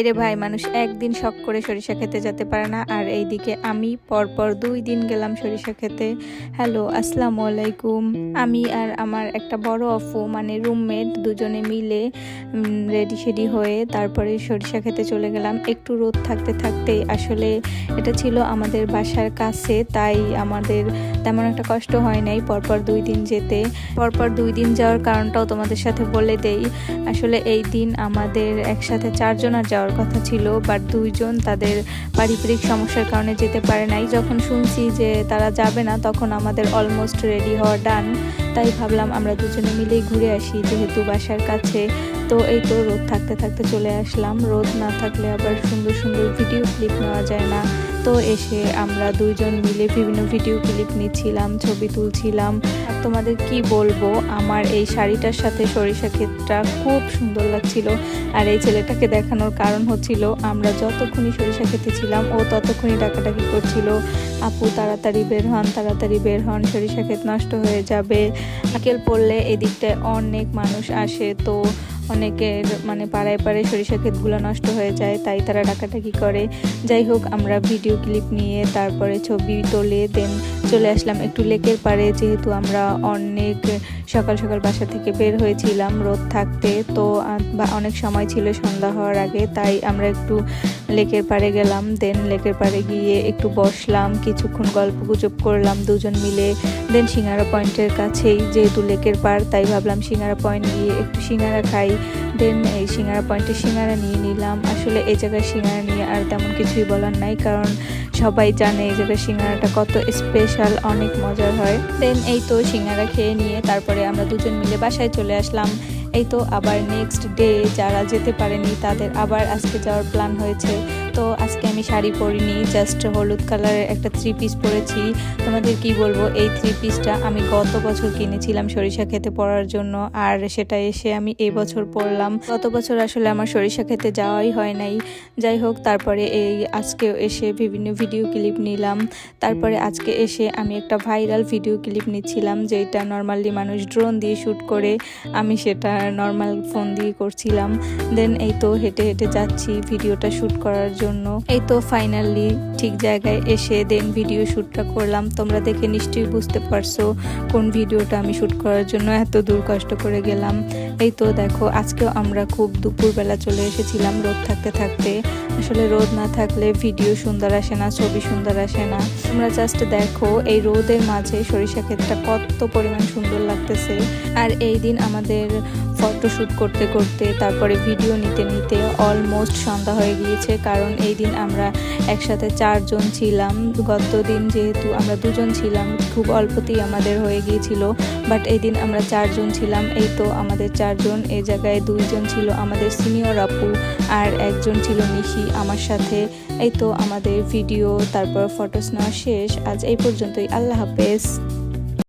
ভাইরে ভাই, মানুষ একদিন শখ করে সরিষা খেতে যেতে পারে না। আর এইদিকে আমি পরপর দুই দিন গেলাম সরিষা খেতে। হ্যালো, আসসালামু আলাইকুম। আমি আর আমার একটা বড় অফু মানে রুমমেট দুজনে মিলে রেডি সেডি হয়ে তারপরে সরিষা খেতে চলে গেলাম। একটু রোদ থাকতে থাকতেই আসলে এটা ছিল আমাদের বাসার কাছে, তাই আমাদের তেমন একটা কষ্ট হয় নাই পরপর দুই দিন যেতে। পরপর দুই দিন যাওয়ার কারণটাও তোমাদের সাথে বলে দেই। আসলে এই দিন আমাদের একসাথে চারজনের যাওয়ার কথা ছিল বাট দুইজন তাদের পারিবারিক সমস্যার কারণে যেতে পারে নাই। যখন শুনছি যে তারা যাবে না, তখন আমাদের অলমোস্ট রেডি হওয়া ডান তাই ভাবলাম আমরা দুজনে মিলেই ঘুরে আসি, যেহেতু বাসার কাছে তো এই তো রোদ থাকতে থাকতে চলে আসলাম। রোদ না থাকলে আবার সুন্দর সুন্দর ভিডিও ক্লিপ নেওয়া যায় না। তো এসে আমরা দুইজন মিলে বিভিন্ন ভিডিও ক্লিপ নিচ্ছিলাম, ছবি তুলছিলাম। তোমাদের কি বলব, আমার এই শাড়িটার সাথে সরিষা ক্ষেতটা খুব সুন্দর লাগছিল। আর এই ছেলেটাকে দেখানোর কারণ হচ্ছিল, আমরা যতক্ষণই সরিষা খেতে ছিলাম, ও ততক্ষণই ডাকাডাকি করছিল। আপু, তাড়াতাড়ি বের হন, তাড়াতাড়ি বের হন, সরিষা ক্ষেত নষ্ট হয়ে যাবে। আকেল পড়লে এদিকটায় অনেক মানুষ আসে। তো অনেকের মানে পাড়ায় পাড়ায় সরিষা ক্ষেতগুলো নষ্ট হয়ে যায়, তাই তারা ডাকাটাকি করে। যাই হোক, আমরা ভিডিও ক্লিপ নিয়ে তারপরে ছবি তোলে দেন চলে আসলাম একটু লেকের পাড়ে, যেহেতু আমরা অনেক সকাল সকাল বাসা থেকে বের হয়েছিলাম রোদ থাকতে। তো অনেক সময় ছিল সন্ধ্যা হওয়ার আগে, তাই আমরা একটু লেকের পাড়ে গেলাম। দেন লেকের পাড়ে গিয়ে একটু বসলাম, কিছুক্ষণ গল্প গুজব করলাম দুজন মিলে। দেন সিঙ্গারা পয়েন্টের কাছেই, যেহেতু লেকের পাড়, তাই ভাবলাম সিঙ্গারা পয়েন্ট গিয়ে একটু সিঙ্গারা খাই। দেন এই সিঙ্গারা পয়েন্টে সিঙ্গারা নিয়ে নিলাম। আসলে এই জায়গায় সিঙ্গারা নিয়ে আর তেমন কিছুই বলার নাই, কারণ সবাই জানে এই জায়গায় সিঙ্গারাটা কত স্পেশাল অনেক মজার হয়। দেন এই তো সিঙ্গারা খেয়ে নিয়ে তারপরে আমরা দুজন মিলে বাসায় চলে আসলাম। এই তো আবার নেক্সট ডে যারা যেতে পারেনি তাদের আবার আজকে যাওয়ার প্ল্যান হয়েছে। তো আজকে আমি শাড়ি পরিনি জাস্ট হলুদ কালারের একটা থ্রি পিস পরেছি। তোমাদের কি বলব, এই থ্রি পিসটা আমি গত বছর কিনেছিলাম সরিষা খেতে পরার জন্য, আর সেটা এসে আমি এই বছর পরলাম। গত বছর আসলে আমার সরিষা খেতে যাওয়াই হয় নাই। যাই হোক, তারপরে এই আজকেও এসে বিভিন্ন ভিডিও ক্লিপ নিলাম। তারপরে আজকে এসে আমি একটা ভাইরাল ভিডিও ক্লিপ নিচ্ছিলাম, যেটা নর্মালি মানুষ ড্রোন দিয়ে শ্যুট করে। আমি সেটা নর্মাল ফোন দিয়ে করছিলাম। দেন এই তো হেঁটে হেঁটে যাচ্ছি ভিডিওটা শ্যুট করার জন্য। এই তো ফাইনালি ঠিক জায়গায় এসে দেন ভিডিও শ্যুটটা করলাম। তোমরা দেখে নিশ্চয়ই বুঝতে পারছ কোন ভিডিওটা আমি শ্যুট করার জন্য এত দূর কষ্ট করে গেলাম। এই তো দেখো, আজকেও আমরা খুব দুপুরবেলা চলে এসেছিলাম রোদ থাকতে থাকতে। আসলে রোদ না থাকলে ভিডিও সুন্দর আসে না, ছবি সুন্দর আসে না। তোমরা জাস্ট দেখো, এই রোদের মাঝে সরিষা ক্ষেতটা কত পরিমাণ সুন্দর লাগতেছে। আর এই দিন আমাদের ফটো শ্যুট করতে করতে, তারপরে ভিডিও নিতে নিতে অলমোস্ট সন্ধ্যা হয়ে গিয়েছে। কারণ এই দিন আমরা একসাথে চারজন ছিলাম। গত দিন যেহেতু আমরা দুজন ছিলাম, খুব অল্পতেই আমাদের হয়ে গিয়েছিল। বাট এই দিন আমরা চারজন ছিলাম। এই তো আমাদের চারজন এই জায়গায় দুইজন ছিল আমাদের সিনিয়র আপু আর একজন ছিল নিশি আমার সাথে। এই তো আমাদের ভিডিও তারপর ফটোস নেওয়া শেষ। আজ এই পর্যন্তই। আল্লাহ হাফেজ।